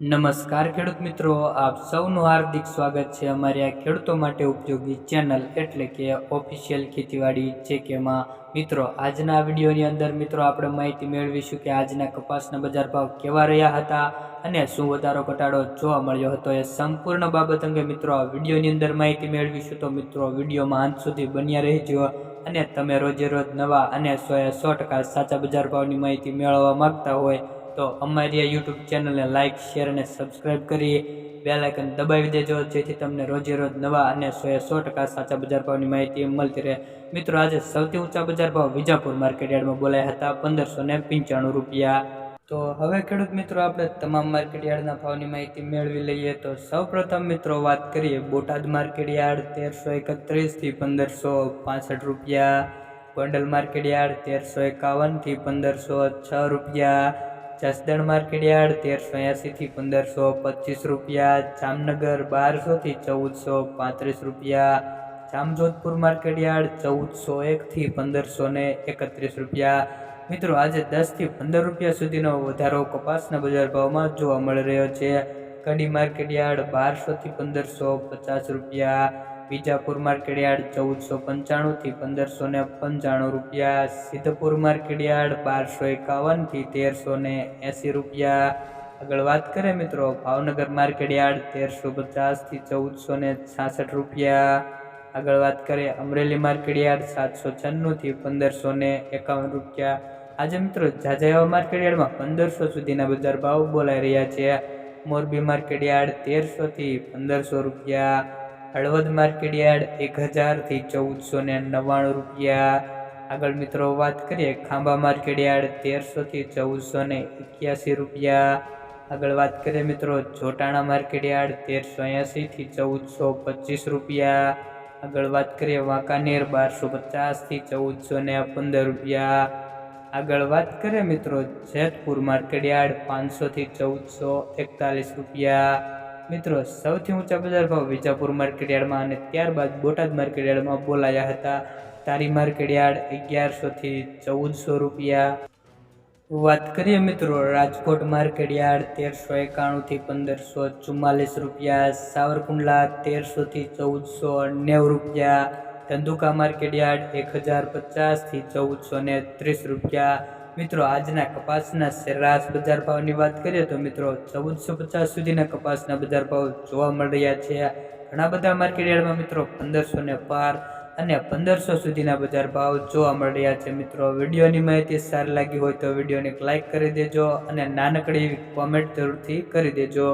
નમસ્કાર ખેડૂત મિત્રો, આપ સૌનું હાર્દિક સ્વાગત છે અમારી આ ખેડૂતો માટે ઉપયોગી ચેનલ એટલે કે ઓફિશિયલ ખેતીવાડી છે કે માં મિત્રો, આજના વિડીયોની અંદર મિત્રો આપણે માહિતી મેળવીશું કે આજના કપાસના બજાર ભાવ કેવા રહ્યા હતા અને શું વધારો ઘટાડો જોવા મળ્યો હતો એ સંપૂર્ણ બાબત અંગે મિત્રો આ વિડીયોની અંદર માહિતી મેળવીશું. તો મિત્રો, વિડીયોમાં અંત સુધી બન્યા રહેજો અને તમે રોજે રોજ નવા અને સો એ સો ટકા સાચા બજાર ભાવની માહિતી મેળવવા માંગતા હોય તો અમારી આ યુટ્યુબ ચેનલને લાઇક શેર અને સબસ્ક્રાઈબ કરી બેલાઇકન દબાવી દેજો, જેથી તમને રોજે રોજ નવા અને સો એ સો ટકા સાચા બજાર ભાવની માહિતી મળતી રહે. મિત્રો, આજે સૌથી ઊંચા બજાર ભાવ વિજાપુર માર્કેટ યાર્ડમાં બોલાયા હતા, પંદરસો ને પંચાણું રૂપિયા. તો હવે ખેડૂત મિત્રો, આપણે તમામ માર્કેટયાર્ડના ભાવની માહિતી મેળવી લઈએ. તો સૌપ્રથમ મિત્રો, વાત કરીએ બોટાદ માર્કેટ યાર્ડ, તેરસો એકત્રીસથી પંદરસો પાસઠ રૂપિયા. ગોંડલ માર્કેટયાર્ડ તેરસો એકાવનથી પંદરસો છ રૂપિયા. જસદણ માર્કેટયાર્ડ તેરસો એંસીથી પંદરસો પચીસ રૂપિયા, જામનગર બારસોથી ચૌદસો પાંત્રીસ રૂપિયા, જામજોધપુર માર્કેટયાર્ડ ચૌદસો એકથી પંદરસો ને એકત્રીસ રૂપિયા. મિત્રો, આજે દસથી પંદર રૂપિયા સુધીનો વધારો કપાસના બજાર ભાવમાં જોવા મળી રહ્યો છે. કડી માર્કેટયાર્ડ બારસોથી પંદરસો પચાસ રૂપિયા. વિજાપુર માર્કેટ ચૌદસો પંચાણુંથી પંદરસો ને પંચાણું રૂપિયા, સિદ્ધપુર માર્કેટ બારસો એકાવનથી તેરસો ને એંસી રૂપિયા. આગળ વાત કરીએ મિત્રો, ભાવનગર માર્કેટ યાર્ડ તેરસો પચાસથી ચૌદસો ને છાસઠ રૂપિયા. આગળ વાત કરીએ અમરેલી માર્કેટ યાર્ડ સાતસો છન્નુંથી પંદરસો ને એકાવન રૂપિયા. આજે મિત્રો જાજા એવા માર્કેટ યાર્ડમાં પંદરસો સુધીના બજાર ભાવ બોલાઈ રહ્યા છે. મોરબી માર્કેટ યાર્ડ તેરસોથી પંદરસો રૂપિયા. હળવદ માર્કેટ યાર્ડ એક હજારથી ચૌદસો ને નવ્વાણું રૂપિયા. આગળ મિત્રો વાત કરીએ ખાંભા માર્કેટ યાર્ડ તેરસોથી ચૌદસો ને એક્યાસી રૂપિયા. આગળ વાત કરીએ મિત્રો જોટાણા માર્કેટ યાર્ડ તેરસો એંસીથી ચૌદસો પચીસ રૂપિયા. આગળ વાત કરીએ વાંકાનેર બારસો પચાસથી ચૌદસો ને પંદર રૂપિયા. આગળ વાત કરીએ મિત્રો જેતપુર માર્કેટ યાર્ડ પાંચસોથી ચૌદસો એકતાલીસ રૂપિયા. મિત્રો, સૌથી ઊંચા બજાર ભાવ વિજાપુર માર્કેટ યાર્ડમાં અને ત્યારબાદ બોટાદ માર્કેટ યાર્ડમાં બોલાયા હતા. તારી માર્કેટ યાર્ડ અગિયારસોથી ચૌદસો રૂપિયા. વાત કરીએ મિત્રો, રાજકોટ માર્કેટ યાર્ડ તેરસો એકાણુંથી પંદરસો ચુમ્માલીસ રૂપિયા, સાવરકુંડલા તેરસોથી ચૌદસો નેવું રૂપિયા, ધંધુકા માર્કેટ યાર્ડ એક હજાર પચાસથી ચૌદસો ને ત્રીસ રૂપિયા મિત્રો, આજના કપાસના સરેરાશ બજાર ભાવની વાત કરીએ તો મિત્રો, ચૌદસો પચાસ સુધીના કપાસના બજાર ભાવ જોવા મળી રહ્યા છે. ઘણા બધા માર્કેટ યાર્ડમાં મિત્રો, પંદરસો ને પાર અને પંદરસો સુધીના બજાર ભાવ જોવા મળી રહ્યા છે. મિત્રો, વિડીયોની માહિતી સારી લાગી હોય તો વિડીયોને લાઇક કરી દેજો અને નાનકડી કોમેન્ટ જરૂરથી કરી દેજો.